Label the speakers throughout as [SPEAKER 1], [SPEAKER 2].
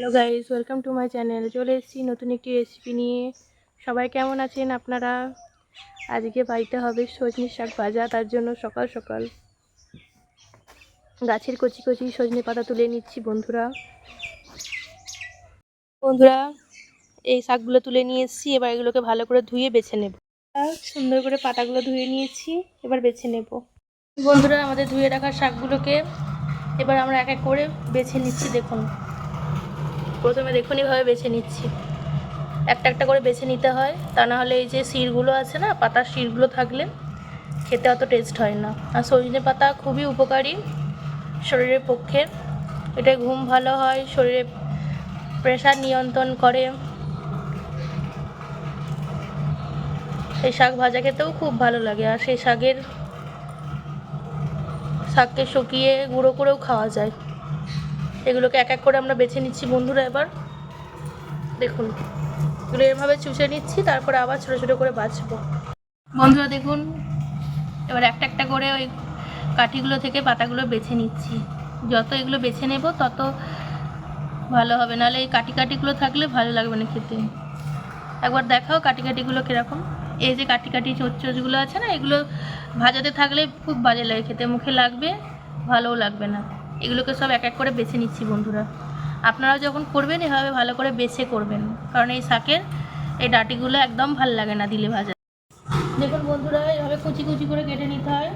[SPEAKER 1] Hello guys welcome to my channel চলে এসেছি নতুন একটি রেসিপি নিয়ে। সবাই কেমন আছেন আপনারা? আজকে বাড়িতে হবে সজনে শাক ভাজা, তার জন্য সকাল সকাল গাছের কচি কচি সজনে পাতা তুলে নিচ্ছি বন্ধুরা। বন্ধুরা, এই শাকগুলো তুলে নিয়ে এসেছি, এবার এগুলোকে ভালো করে ধুয়ে বেছে নেব। সুন্দর করে পাতাগুলো ধুয়ে নিয়েছি, এবার বেছে নেব। বন্ধুরা, আমাদের ধুয়ে রাখা শাকগুলোকে এবার আমরা এক এক করে বেছে নিচ্ছি, দেখুন। প্রথমে দেখুন এইভাবে বেছে নিচ্ছি। একটা একটা করে বেছে নিতে হয়। তা না হলে এই যে শিরগুলো আছে না, পাতার শিরগুলো থাকলে খেতে অত টেস্ট হয় না। আর সজনে পাতা খুবই উপকারী শরীরের পক্ষে। এটা ঘুম ভালো হয়, শরীরে প্রেশার নিয়ন্ত্রণ করে। এই শাক ভাজা খেতেও খুব ভালো লাগে। আর সেই শাকের শাককে শুকিয়ে গুঁড়ো করেও খাওয়া যায়। এগুলোকে এক এক করে আমরা বেছে নিচ্ছি বন্ধুরা এবার। দেখুন, এগুলো এভাবে চুষে নিচ্ছি, তারপরে আবার ছোটো ছোটো করে বাছবো বন্ধুরা দেখুন, এবার একটা একটা করে ওই কাঠিগুলো থেকে পাতাগুলো বেছে নিচ্ছি। যত এগুলো বেছে নেব, তত ভালো হবে। নাহলে এই কাটি কাটিগুলো থাকলে ভালো লাগবে না খেতে। একবার দেখাও কাটি কাটিগুলো কীরকম। এই যে কাটি কাটি চোচগুলো আছে না, এগুলো ভাজাতে থাকলে খুব বাজে লাগে খেতে। মুখে লাগবে, ভালোও লাগবে না। এগুলোকে সব এক এক করে বেছে নিচ্ছি বন্ধুরা। আপনারা যখন করবেন, এভাবে ভালো করে বেছে করবেন। কারণ এই শাকের, এই ডাটিগুলো একদম ভালো লাগে না দিলে ভাজা। দেখুন বন্ধুরা, এভাবে কুচি কুচি করে কেটে নিতে হয়।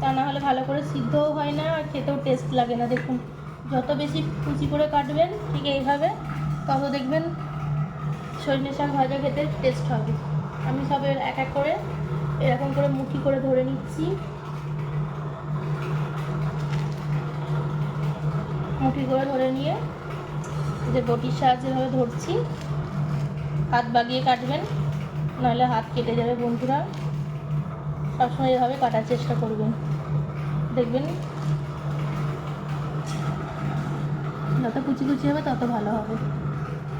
[SPEAKER 1] তা না হলে ভালো করে সিদ্ধও হয় না আর খেতেও টেস্ট লাগে না। দেখুন, যত বেশি কুচি করে কাটবেন, ঠিক এইভাবে, তত দেখবেন সজনে শাক ভাজা খেতে টেস্ট হবে। আমি সব এক এক করে এরকম করে মুঠি করে ধরে নিচ্ছি। মুঠি করে ধরে নিয়ে যে বটির সাহায্যে এভাবে ধরছি। হাত বাগিয়ে কাটবেন, নাহলে হাত কেটে যাবে বন্ধুরা। সবসময় এভাবে কাটার চেষ্টা করবেন। দেখবেন যত কুচি কুচি হবে তত ভালো হবে।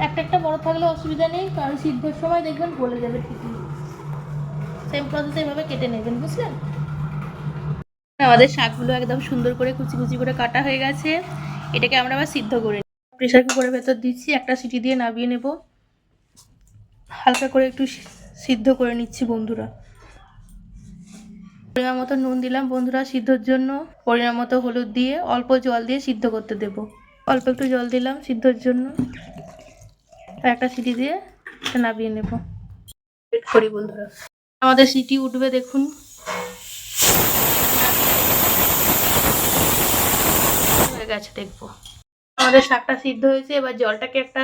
[SPEAKER 1] একটা একটা বড় থাকলে অসুবিধা নেই, কারণ সিদ্ধর সময় দেখবেন গলে যাবে ঠিকই। সেম প্রসেসে এভাবে কেটে নেবেন, বুঝলেন? আমাদের শাকগুলো একদম সুন্দর করে কুচি কুচি করে কাটা হয়ে গেছে। এটাকে আমরা আবার সিদ্ধ করে প্রেশার কুকারের ভেতর দিচ্ছি, একটা সিটি দিয়ে নামিয়ে নেব। হালকা করে একটু সিদ্ধ করে নিচ্ছি বন্ধুরা। পরিমাণ মতো নুন দিলাম বন্ধুরা সিদ্ধর জন্য। পরিমাণ মতো হলুদ দিয়ে অল্প জল দিয়ে সিদ্ধ করতে দেব। অল্প একটু জল দিলাম সিদ্ধর জন্য। একটা সিটি দিয়ে নামিয়ে নেব। করি বন্ধুরা। আমাদের সিটি উঠবে দেখুন। গেছে, দেখব। আমাদের শাকটা সিদ্ধ হয়েছে, এবার জলটাকে একটা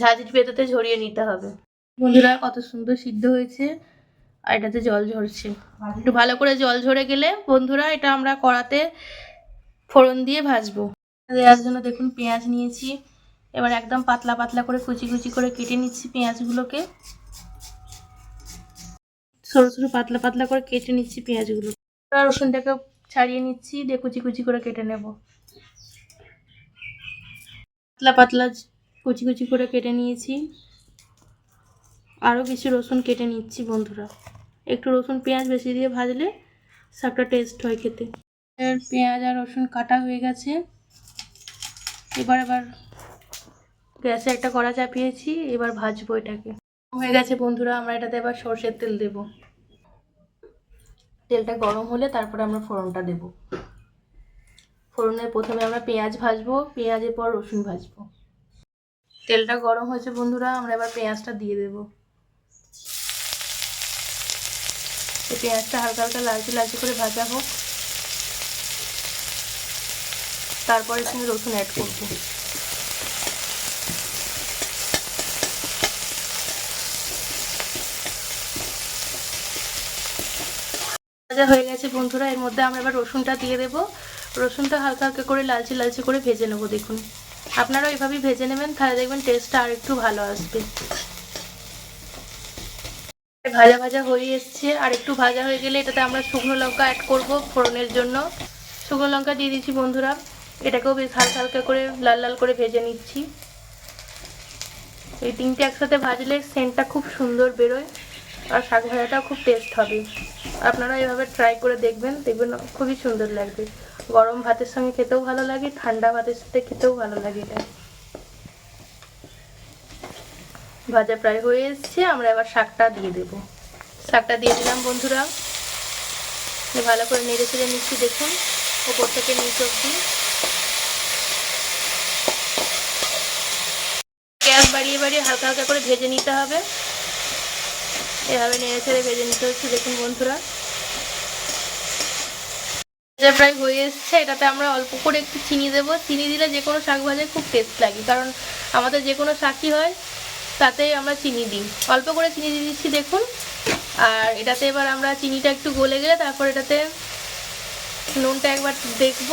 [SPEAKER 1] ঝাঁঝির ভেতরতে ঝরিয়ে নিতে হবে। বন্ধুরা, কত সুন্দর সিদ্ধ হয়েছে, আর এটাতে জল ঝরছে। একটু ভালো করে জল ঝরে গেলে, বন্ধুরা, এটা আমরা কড়াতে ফোড়ন দিয়ে ভাজবো। দেওয়ার জন্য দেখুন, পেঁয়াজ নিয়েছি। এবার একদম পাতলা পাতলা করে কুচি কুচি করে কেটে নিচ্ছি পেঁয়াজগুলোকে। সরু সরু পাতলা পাতলা করে কেটে নিচ্ছি পেঁয়াজগুলো রসুনটাকে ছাড়িয়ে নিচ্ছি, দিয়ে কুচি কুচি করে কেটে নেব। পাতলা পাতলা কুচি কুচি করে কেটে নিয়েছি। আরও কিছু রসুন কেটে নিচ্ছি বন্ধুরা। একটু রসুন পেঁয়াজ বেশি দিয়ে ভাজলে শাকটা টেস্ট হয় খেতে। পেঁয়াজ আর রসুন কাটা হয়ে গেছে। এবার আবার গ্যাসে একটা কড়া চাপিয়েছি, এবার ভাজবো এটাকে। হয়ে গেছে বন্ধুরা, আমরা এটাতে এবার সর্ষের তেল দেব। তেলটা গরম হলে তারপরে আমরা ফোড়নটা দেব। ফোড়নে প্রথমে আমরা পেঁয়াজ ভাজবো, পেঁয়াজের পর রসুন ভাজবো। তেলটা গরম হয়েছে বন্ধুরা, আমরা এবার পেঁয়াজটা দিয়ে দেব। পেঁয়াজটা হালকা হালকা লালচে লালচে করে ভাজা হোক। তারপরে তুমি রসুন অ্যাড করব। ভাজা হয়ে গেছে বন্ধুরা, এর মধ্যে আমরা এবার রসুনটা দিয়ে দেব। রসুনটা হালকা হালকা করে লালচে লালচে করে ভেজে নেব, দেখুন। আপনারা এভাবেই ভেজে নেবেন, তাহলে দেখবেন টেস্টটা আর একটু ভালো আসবে। ভাজা ভাজা হয়ে এসছে, আর একটু ভাজা হয়ে গেলে এটাতে আমরা শুকনো লঙ্কা অ্যাড করব ফোড়নের জন্য। শুকনো লঙ্কা দিয়ে দিচ্ছি বন্ধুরা, এটাকেও বেশ হালকা হালকা করে লাল লাল করে ভেজে নিচ্ছি। এই তিনটে একসাথে ভাজলে সেন্টটা খুব সুন্দর বেরোয়, আর শাক ভাজাটাও খুব টেস্ট হবে। আপনারা এভাবে ট্রাই করে দেখবেন দেখবেন খুবই সুন্দর লাগবে। গরম ভাতের সঙ্গে খেতেও ভালো লাগে, ঠান্ডা ভাতের সাথে খেতেও ভালো লাগে এটা। ভাজা প্রায় হয়ে এসছে, আমরা এবার শাকটা দিয়ে দেব। শাকটা দিয়ে দিলাম বন্ধুরা। ভালো করে নেড়ে চেড়ে নিচ্ছি দেখুন, ওপর থেকে নিচ অব্দি গ্যাস বাড়িয়ে বাড়িয়ে হালকা হালকা করে ভেজে নিতে হবে। এভাবে নেড়ে ছেড়ে ভেজে নিতে হচ্ছে, দেখুন বন্ধুরা। ভাজা প্রায় হয়ে এসছে, এটাতে আমরা অল্প করে একটু চিনি দেবো। চিনি দিলে যে কোনো শাক ভাজায় খুব টেস্ট লাগে, কারণ আমাদের যে কোনো শাকই হয়, তাতেই আমরা চিনি দিই। অল্প করে চিনি দিয়ে দিচ্ছি, দেখুন। আর এটাতে এবার আমরা চিনিটা একটু গলে গেলে তারপর এটাতে নুনটা একবার দেখব।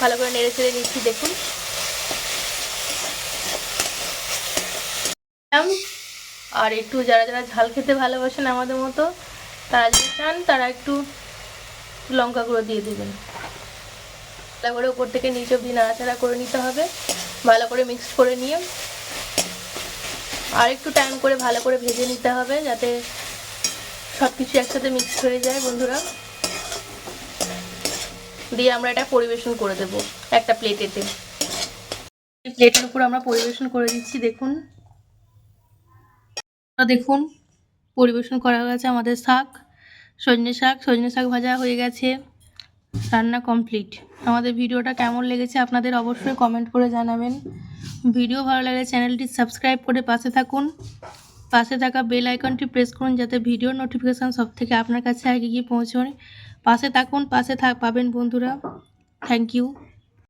[SPEAKER 1] ভালো করে নেড়ে চেড়ে নিচ্ছি, দেখুন। আর একটু যারা যারা ঝাল খেতে ভালোবাসেন আমাদের মতো, তারা যদি চান, তারা একটু লঙ্কা গুঁড়ো দিয়ে দেবেন। করে উপর থেকে নিচ অব্দি নাড়াচাড়া করে নিতে হবে। ভালো করে মিক্স করে নিয়ে আর একটু টাইম করে ভালো করে ভেজে নিতে হবে যাতে সব কিছু একসাথে মিক্স হয়ে যায় বন্ধুরা। দিয়ে আমরা এটা পরিবেশন করে দেব একটা প্লেটেতে প্লেটের উপর আমরা পরিবেশন করে দিচ্ছি, দেখুন। দেখুন, পরিবেশন করা গেছে আমাদের শাক, সজনে শাক সজনে শাক ভাজা হয়ে গেছে, রান্না কমপ্লিট আমাদের ভিডিওটা কেমন লেগেছে আপনাদের অবশ্যই কমেন্ট করে জানাবেন। ভিডিও ভালো লাগলে চ্যানেলটি সাবস্ক্রাইব করে পাশে থাকুন। পাশে থাকা বেল আইকনটি প্রেস করুন যাতে ভিডিওর নোটিফিকেশান সব থেকে আপনার কাছে আগে গিয়ে পৌঁছয়। পাশে থাকুন, পাশে থাক পাবেন বন্ধুরা। Thank you